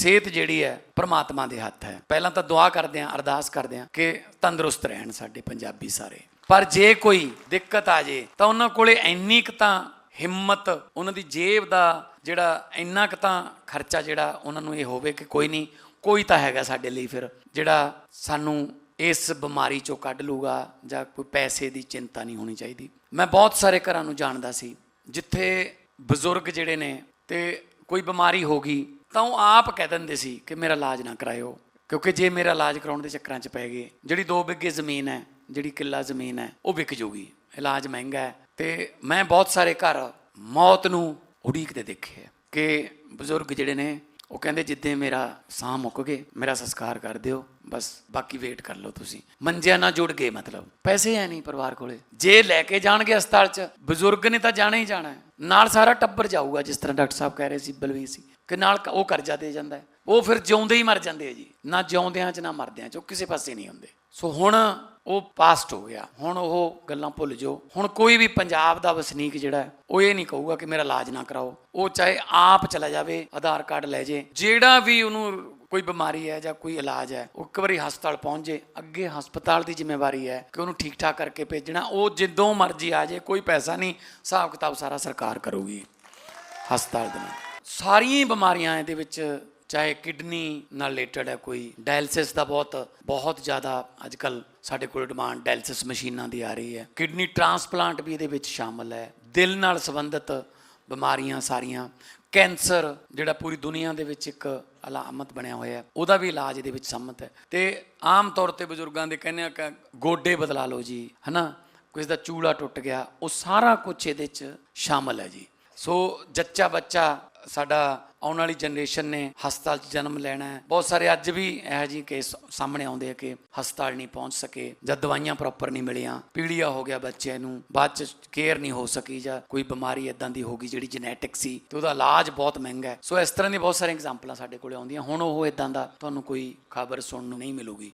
ਸਿਹਤ ਜਿਹੜੀ ਹੈ ਪਰਮਾਤਮਾ ਦੇ ਹੱਥ ਹੈ। ਪਹਿਲਾਂ ਤਾਂ ਦੁਆ ਕਰਦੇ ਆਂ ਅਰਦਾਸ ਕਰਦੇ ਆਂ ਕਿ ਤੰਦਰੁਸਤ ਰਹਿਣ ਸਾਡੇ ਪੰਜਾਬੀ ਸਾਰੇ। ਪਰ ਜੇ ਕੋਈ ਦਿੱਕਤ ਆ ਜੇ, ਤਾਂ ਉਹਨਾਂ ਕੋਲੇ ਇੰਨੀ ਕੁ ਤਾਂ ਹਿੰਮਤ, ਉਹਨਾਂ ਦੀ ਜੇਬ ਦਾ ਜਿਹੜਾ ਇੰਨਾ ਕੁ ਤਾਂ ਖਰਚਾ ਜਿਹੜਾ ਉਹਨਾਂ ਨੂੰ ਇਹ ਹੋਵੇ ਕਿ ਕੋਈ ਨਹੀਂ, ਕੋਈ ਤਾਂ ਹੈਗਾ ਸਾਡੇ ਲਈ ਫਿਰ ਜਿਹੜਾ ਸਾਨੂੰ ਇਸ ਬਿਮਾਰੀ ਚੋਂ ਕੱਢ ਲੂਗਾ ਜਾਂ ਕੋਈ ਪੈਸੇ ਦੀ ਚਿੰਤਾ ਨਹੀਂ ਹੋਣੀ ਚਾਹੀਦੀ। ਮੈਂ ਬਹੁਤ ਸਾਰੇ ਘਰਾਂ ਨੂੰ ਜਾਣਦਾ ਸੀ, ਜਿੱਥੇ ਬਜ਼ੁਰਗ ਜਿਹੜੇ ਨੇ ਤੇ ਕੋਈ ਬਿਮਾਰੀ ਹੋ ਗਈ ਤਾਂ ਉਹ ਆਪ ਕਹਿ ਦਿੰਦੇ ਸੀ ਕਿ ਮੇਰਾ ਇਲਾਜ ਨਾ ਕਰਾਇਓ, ਕਿਉਂਕਿ ਜੇ ਮੇਰਾ ਇਲਾਜ ਕਰਾਉਣ ਦੇ ਚੱਕਰਾਂ 'ਚ ਪੈ ਗਏ, ਜਿਹੜੀ 2 ਬਿੱਗੇ ਜ਼ਮੀਨ ਹੈ, ਜਿਹੜੀ ਕਿੱਲਾ ਜ਼ਮੀਨ ਹੈ, ਉਹ ਵਿਕ ਜੂਗੀ ਇਲਾਜ ਮਹਿੰਗਾ ਹੈ। ਤੇ ਮੈਂ ਬਹੁਤ ਸਾਰੇ ਘਰ ਮੌਤ ਨੂੰ ਉਡੀਕਦੇ ਦੇਖੇ ਕਿ ਬਜ਼ੁਰਗ ਜਿਹੜੇ ਨੇ, ਉਹ ਕਹਿੰਦੇ ਜਿੱਦੇ ਮੇਰਾ ਸਾਹ ਮੁੱਕ ਗਏ, ਮੇਰਾ ਸੰਸਕਾਰ ਕਰ ਦਿਓ, ਬਸ ਬਾਕੀ ਵੇਟ ਕਰ ਲਓ ਤੁਸੀਂ। ਮੰਜਿਆਂ ਨਾਲ ਜੁੜ ਗਏ ਮਤਲਬ। ਪੈਸੇ ਹੈ ਨਹੀਂ ਪਰਿਵਾਰ ਕੋਲੇ। ਜੇ ਲੈ ਕੇ ਜਾਣਗੇ ਹਸਪਤਾਲ 'ਚ, ਬਜ਼ੁਰਗ ਨੇ ਤਾਂ ਜਾਣਾ ਹੀ ਜਾਣਾ ਹੈ। ਨਾਲ ਸਾਰਾ ਟੱਬਰ ਜਾਊਗਾ, ਜਿਸ ਤਰ੍ਹਾਂ ਡਾਕਟਰ ਸਾਹਿਬ ਕਹਿ ਰਹੇ ਸੀ, ਬਲਵੀਰ ਸੀ। ਕਿ ਨਾਲ ਉਹ ਕਰਜ਼ਾ ਦੇ ਜਾਂਦਾ ਉਹ ਫਿਰ ਜਿਉਂਦੇ ਹੀ ਮਰ ਜਾਂਦੇ ਆ ਜੀ। ਨਾ ਜਿਉਂਦਿਆਂ 'ਚ, ਨਾ ਮਰਦਿਆਂ 'ਚ, ਉਹ ਕਿਸੇ ਪਾਸੇ ਨਹੀਂ ਹੁੰਦੇ। ਸੋ ਹੁਣ ਉਹ ਪਾਸਟ ਹੋ ਗਿਆ। ਹੁਣ ਉਹ ਗੱਲਾਂ ਭੁੱਲ ਜਾਓ। ਹੁਣ ਕੋਈ ਵੀ ਪੰਜਾਬ ਦਾ ਵਸਨੀਕ ਜਿਹੜਾ ਉਹ ਇਹ ਨਹੀਂ ਕਹੂਗਾ ਕਿ ਮੇਰਾ ਇਲਾਜ ਨਾ ਕਰਾਓ। ਉਹ ਚਾਹੇ ਆਪ ਚਲਾ ਜਾਵੇ, ਆਧਾਰ ਕਾਰਡ ਲੈ ਜੇ। ਜਿਹੜਾ ਵੀ ਉਹਨੂੰ ਕੋਈ ਬਿਮਾਰੀ ਹੈ ਜਾਂ ਕੋਈ ਇਲਾਜ ਹੈ, ਉਹ ਇੱਕ ਵਾਰੀ ਹਸਪਤਾਲ ਪਹੁੰਚ ਜੇ ਅੱਗੇ ਹਸਪਤਾਲ ਦੀ ਜ਼ਿੰਮੇਵਾਰੀ ਹੈ ਕਿ ਉਹਨੂੰ ਠੀਕ ਠਾਕ ਕਰਕੇ ਭੇਜਣਾ, ਉਹ ਜਿੱਦੋਂ ਮਰਜ਼ੀ ਆ ਜੇ ਕੋਈ ਪੈਸਾ ਨਹੀਂ, ਹਿਸਾਬ ਕਿਤਾਬ ਸਾਰਾ ਸਰਕਾਰ ਕਰੂਗੀ ਹਸਪਤਾਲ ਦੇ ਨਾਲ। ਸਾਰੀਆਂ ਹੀ ਬਿਮਾਰੀਆਂ ਇਹਦੇ ਵਿੱਚ, ਚਾਹੇ ਕਿਡਨੀ ਨਾਲ ਰਿਲੇਟਡ ਹੈ ਕੋਈ, ਡਾਇਲਿਸਿਸ ਦਾ ਬਹੁਤ ਬਹੁਤ ਜ਼ਿਆਦਾ ਅੱਜ ਕੱਲ ਸਾਡੇ ਕੋਲ ਡਿਮਾਂਡ ਡਾਇਲਿਸਿਸ ਮਸ਼ੀਨਾਂ ਦੀ ਆ ਰਹੀ ਹੈ। ਕਿਡਨੀ ਟ੍ਰਾਂਸਪਲਾਂਟ ਵੀ ਇਹਦੇ ਵਿੱਚ ਸ਼ਾਮਲ ਹੈ। ਦਿਲ ਨਾਲ ਸੰਬੰਧਿਤ ਬਿਮਾਰੀਆਂ ਸਾਰੀਆਂ, ਕੈਂਸਰ, ਜਿਹੜਾ ਪੂਰੀ ਦੁਨੀਆ ਦੇ ਵਿੱਚ ਇੱਕ ਅਲਾਮਤ ਬਣਿਆ ਹੋਇਆ ਹੈ, ਉਹਦਾ ਵੀ ਇਲਾਜ ਇਹਦੇ ਵਿੱਚ ਸੰਮਤ ਹੈ। ਤੇ ਆਮ ਤੌਰ ਤੇ ਬਜ਼ੁਰਗਾਂ ਦੇ ਕਹਿੰਦੇ ਆ ਕਿ ਗੋਡੇ ਬਦਲਾ ਲਓ ਜੀ, ਹਨਾ? ਕਿਸੇ ਦਾ ਚੂੜਾ ਟੁੱਟ ਗਿਆ, ਉਹ ਸਾਰਾ ਕੁਝ ਇਹਦੇ 'ਚ ਸ਼ਾਮਲ ਹੈ ਜੀ। ਸੋ ਜੱਚਾ ਬੱਚਾ ਸਾਡਾ ਆਉਣ ਵਾਲੀ ਜਨਰੇਸ਼ਨ ਨੇ ਹਸਪਤਾਲ 'ਚ ਜਨਮ ਲੈਣਾ ਹੈ। ਬਹੁਤ ਸਾਰੇ ਅੱਜ ਵੀ ਇਹੋ ਜਿਹੇ ਕੇਸ ਸਾਹਮਣੇ ਆਉਂਦੇ ਆ ਕਿ ਹਸਪਤਾਲ ਨਹੀਂ ਪਹੁੰਚ ਸਕੇ, ਜਾਂ ਦਵਾਈਆਂ ਪ੍ਰੋਪਰ ਨਹੀਂ ਮਿਲੀਆਂ, ਪੀੜੀਆ ਹੋ ਗਿਆ ਬੱਚੇ ਨੂੰ, ਬਾਅਦ 'ਚ ਕੇਅਰ ਨਹੀਂ ਹੋ ਸਕੀ, ਜਾਂ ਕੋਈ ਬਿਮਾਰੀ ਇਦਾਂ ਦੀ ਹੋ ਗਈ ਜਿਹੜੀ ਜੈਨੇਟਿਕ ਸੀ ਤੇ ਉਹਦਾ ਇਲਾਜ ਬਹੁਤ ਮਹਿੰਗਾ ਹੈ। ਸੋ ਇਸ ਤਰ੍ਹਾਂ ਦੀ ਬਹੁਤ ਸਾਰੀਆਂ ਐਗਜ਼ਾਮਪਲਾਂ ਸਾਡੇ ਕੋਲੇ ਆਉਂਦੀਆਂ। ਹੁਣ ਉਹ ਇਦਾਂ ਦਾ ਤੁਹਾਨੂੰ ਕੋਈ ਖਬਰ ਸੁਣਨ ਨੂੰ ਨਹੀਂ ਮਿਲੂਗੀ।